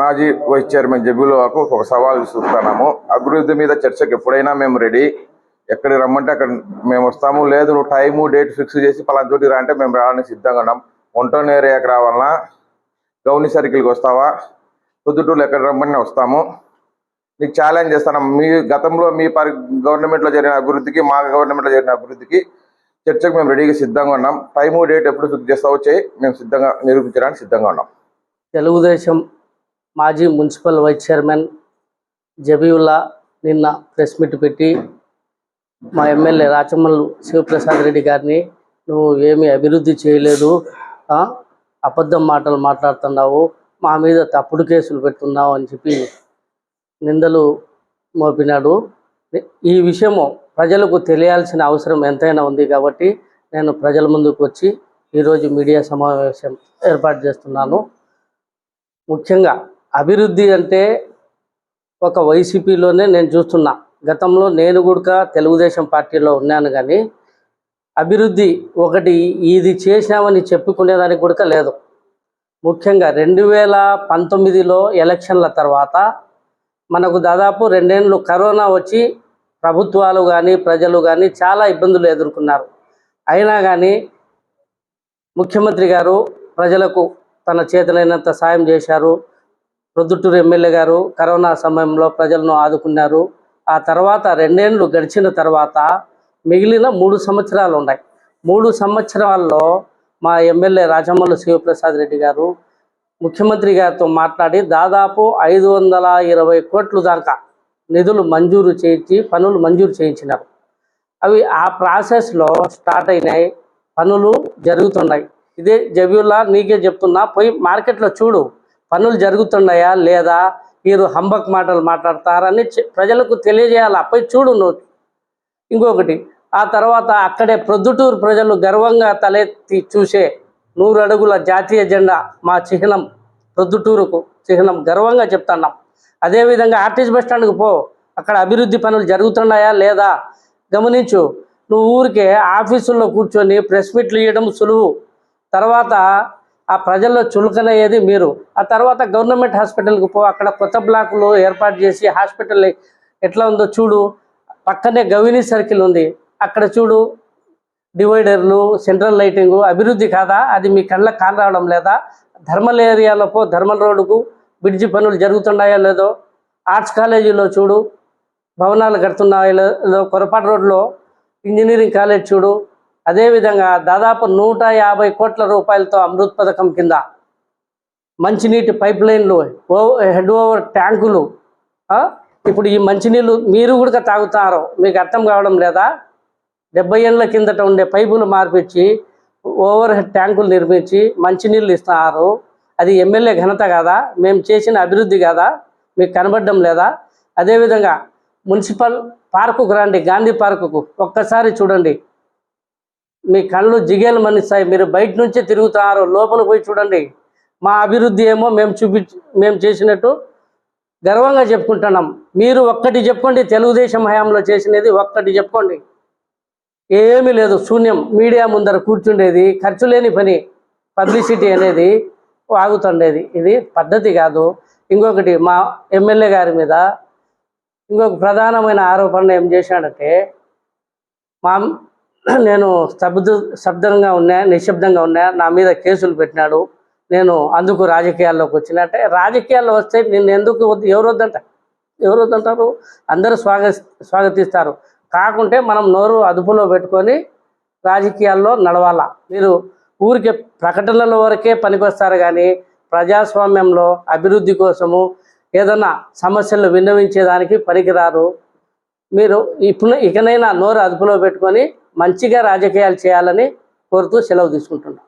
మాజీ vice chairman జబీలోకు ఒక సవాల్ విసురుతున్నాము అభివృద్ధి మీద చర్చకు ఎప్పుడైనా మేము రెడీ? ఎక్కడికి రమ్మంటే అక్కడ మేము వస్తాము. లేదు నువ్వు టైము డేట్ ఫిక్స్ చేసి పలానా చోటికి రా అంటే మేము రావడానికి సిద్ధంగా ఉన్నాం. ఒంటోన్ ఏరియాకి రావాలన్నా గౌని సర్కిల్కి వస్తావా? పొద్దుటూరులో ఎక్కడ రమ్మని వస్తాము. నీకు ఛాలెంజ్ చేస్తాను. మీ గతంలో మీ పరి గవర్నమెంట్లో జరిగిన అభివృద్ధికి మా గవర్నమెంట్లో జరిగిన అభివృద్ధికి చర్చకు మేము రెడీగా సిద్ధంగా ఉన్నాం. టైము డేట్ ఎప్పుడు ఫిక్స్ చేస్తావో చేయి మేము సిద్ధంగా నిరూపించడానికి సిద్ధంగా ఉన్నాం. తెలుగుదేశం మాజీ మున్సిపల్ వైస్ చైర్మన్ జబీవుల్లా నిన్న ప్రెస్ మీట్ పెట్టి మా ఎమ్మెల్యే రాచమల్లు శివప్రసాద్ రెడ్డి గారిని నువ్వు ఏమీ అభివృద్ధి చేయలేదు అబద్ధం మాటలు మాట్లాడుతున్నావు మా మీద తప్పుడు కేసులు పెట్టుకున్నావు అని చెప్పి నిందలు మోపినాడు. ఈ విషయము ప్రజలకు తెలియాల్సిన అవసరం ఎంతైనా ఉంది కాబట్టి నేను ప్రజల ముందుకు వచ్చి ఈరోజు మీడియా సమావేశం ఏర్పాటు చేస్తున్నాను. ముఖ్యంగా అభివృద్ధి అంటే ఒక వైసీపీలోనే నేను చూస్తున్నా. గతంలో నేను కూడా తెలుగుదేశం పార్టీలో ఉన్నాను కానీ అభివృద్ధి ఒకటి ఇది చేసినామని చెప్పుకునేదానికి కూడా లేదు. ముఖ్యంగా రెండు వేల పంతొమ్మిదిలో ఎలక్షన్ల తర్వాత మనకు దాదాపు రెండేళ్ళు కరోనా వచ్చి ప్రభుత్వాలు కానీ ప్రజలు కానీ చాలా ఇబ్బందులు ఎదుర్కొన్నారు. అయినా కానీ ముఖ్యమంత్రి గారు ప్రజలకు తన చేతనైనంత సాయం చేశారు. ప్రొద్దుటూరు ఎమ్మెల్యే గారు కరోనా సమయంలో ప్రజలను ఆదుకున్నారు. ఆ తర్వాత రెండేళ్ళు గడిచిన తర్వాత మిగిలిన మూడు సంవత్సరాలు ఉన్నాయి. మూడు సంవత్సరాల్లో మా ఎమ్మెల్యే రాజమల్లు శివప్రసాద్ రెడ్డి గారు ముఖ్యమంత్రి గారితో మాట్లాడి దాదాపు ఐదు వందల ఇరవై కోట్లు దాకా నిధులు మంజూరు చేయించి పనులు మంజూరు చేయించినారు. అవి ఆ ప్రాసెస్లో స్టార్ట్ అయినాయి. పనులు జరుగుతున్నాయి. ఇదే జబ్యుల్లా నీకే చెప్తున్నా పోయి మార్కెట్లో చూడు. పనులు జరుగుతున్నాయా లేదా? మీరు హంబక్ మాటలు మాట్లాడతారని ప్రజలకు తెలియజేయాలా. అప్పై చూడు నువ్వు. ఇంకొకటి ఆ తర్వాత అక్కడే ప్రొద్దుటూరు ప్రజలు గర్వంగా తలెత్తి చూసే నూరు అడుగుల జాతీయ జెండా మా చిహ్నం ప్రొద్దుటూరుకు చిహ్నం గర్వంగా చెప్తున్నాం. అదేవిధంగా ఆర్టీసీ బస్ స్టాండ్కి పో. అక్కడ అభివృద్ధి పనులు జరుగుతున్నాయా లేదా? గమనించు నువ్వు ఊరికే ఆఫీసుల్లో కూర్చొని ప్రెస్ మీట్లు ఇవ్వడం సులువు. తర్వాత ఆ ప్రజల్లో చులకనయ్యేది మీరు. ఆ తర్వాత గవర్నమెంట్ హాస్పిటల్కి పో అక్కడ కొత్త బ్లాకులు ఏర్పాటు చేసి హాస్పిటల్ ఎట్లా ఉందో చూడు. పక్కనే గవిని సర్కిల్ ఉంది. అక్కడ చూడు. డివైడర్లు సెంట్రల్ లైటింగ్ అభివృద్ధి కాదా? అది మీ కళ్ళకు కానరావడం లేదా? ధర్మల్ ఏరియాలో పో ధర్మల్ రోడ్డుకు బ్రిడ్జి పనులు జరుగుతున్నాయో లేదో? ఆర్ట్స్ కాలేజీలో చూడు. భవనాలు కడుతున్నాయో లేదో? కొరపాటు రోడ్లో ఇంజనీరింగ్ కాలేజ్ చూడు. అదేవిధంగా దాదాపు నూట యాభై కోట్ల రూపాయలతో అమృత్ పథకం కింద మంచినీటి పైప్ లైన్లు హెడ్ ఓవర్ ట్యాంకులు ఇప్పుడు ఈ మంచినీళ్ళు మీరు కూడా తాగుతారు మీకు అర్థం కావడం లేదా? డెబ్బై ఏళ్ళ కిందట ఉండే పైపులు మార్పించి ఓవర్ హెడ్ ట్యాంకులు నిర్మించి మంచినీళ్ళు ఇస్తున్నారు. అది ఎమ్మెల్యే ఘనత కాదా? మేము చేసిన అభివృద్ధి కాదా? మీకు కనబడడం లేదా? అదేవిధంగా మున్సిపల్ పార్కుకు రండి గాంధీ పార్కుకు ఒక్కసారి చూడండి. మీ కళ్ళు జిగేలు మనిస్తాయి మీరు బయట నుంచే తిరుగుతారు. లోపల పోయి చూడండి. మా అభివృద్ధి ఏమో మేము చూపి మేము చేసినట్టు గర్వంగా చెప్పుకుంటున్నాం. మీరు ఒక్కటి చెప్పుకోండి. తెలుగుదేశం హయాంలో చేసినది ఒక్కటి చెప్పుకోండి. ఏమీ లేదు. శూన్యం. మీడియా ముందర కూర్చుండేది. ఖర్చు లేని పని. పబ్లిసిటీ అనేది ఆగుతుండేది. ఇది పద్ధతి కాదు. ఇంకొకటి మా ఎమ్మెల్యే గారి మీద ఇంకొక ప్రధానమైన ఆరోపణ ఏం చేశాడంటే మా నేను స్తబ్దు శబ్దంగా ఉన్నా నిశ్శబ్దంగా ఉన్నా నా మీద కేసులు పెట్టినాడు. నేను అందుకు రాజకీయాల్లోకి వచ్చిన. అంటే రాజకీయాల్లో వస్తే నిన్ను ఎందుకు ఎవరు వద్దంట? ఎవరు వద్దంటారు? అందరూ స్వాగ స్వాగతిస్తారు. కాకుంటే మనం నోరు అదుపులో పెట్టుకొని రాజకీయాల్లో నడవాలా. మీరు ఊరికే ప్రకటనల వరకే పనికొస్తారు కానీ ప్రజాస్వామ్యంలో అభివృద్ధి కోసము ఏదన్నా సమస్యలు విన్నవించేదానికి పనికిరారు. మీరు ఇప్పుడు ఇకనైనా నోరు అదుపులో పెట్టుకొని మంచిగా రాజకీయాలు చేయాలని కోరుతూ సెలవు తీసుకుంటున్నాను